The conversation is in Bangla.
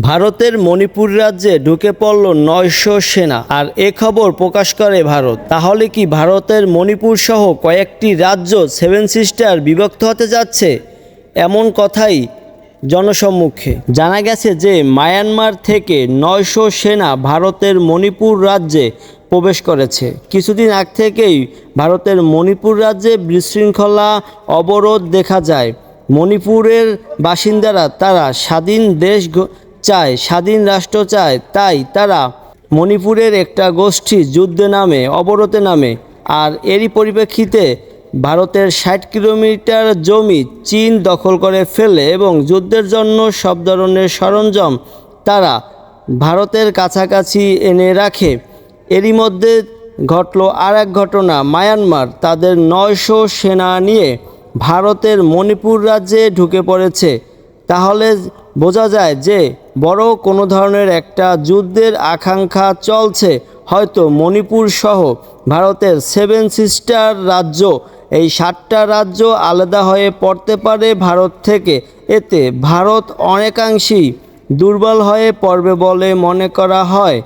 ভারতের মণিপুর রাজ্যে ঢুকে পড়ল নয়শো সেনা। আর এ খবর প্রকাশ করে ভারত। তাহলে কি ভারতের মণিপুর সহ কয়েকটি রাজ্য সেভেন সিস্টার বিভক্ত হতে যাচ্ছে? এমন কথাই জনসম্মুখে। জানা গেছে যে, মায়ানমার থেকে নয়শো সেনা ভারতের মণিপুর রাজ্যে প্রবেশ করেছে। কিছুদিন আগ থেকেই ভারতের মণিপুর রাজ্যে বিশৃঙ্খলা অবরোধ দেখা যায়। মণিপুরের বাসিন্দারা, তারা স্বাধীন দেশ চায়, স্বাধীন রাষ্ট্র চায়, তাই তারা মণিপুরের একটা গোষ্ঠী যুদ্ধে নামে, অবরোধে নামে। আর এরই পরিপ্রেক্ষিতে ভারতের ষাট কিলোমিটার জমি চীন দখল করে ফেলে এবং যুদ্ধের জন্য সব ধরনের সরঞ্জাম তারা ভারতের কাছাকাছি এনে রাখে। এরই মধ্যে ঘটল আর এক ঘটনা, মায়ানমার। তাদের নয়শো সেনা নিয়ে ভারতের মণিপুর রাজ্যে ঢুকে পড়েছে। তাহলে বোঝা যায় যে বড় কোনো ধরনের একটা যুদ্ধের আকাঙ্ক্ষা চলছে। হয়তো মণিপুর সহ ভারতের সেভেন সিস্টার রাজ্য এই সাতটা রাজ্য আলাদা হয়ে পড়তে পারে ভারত থেকে। এতে ভারত অনেকাংশেই দুর্বল হয়ে পড়বে বলে মনে করা হয়।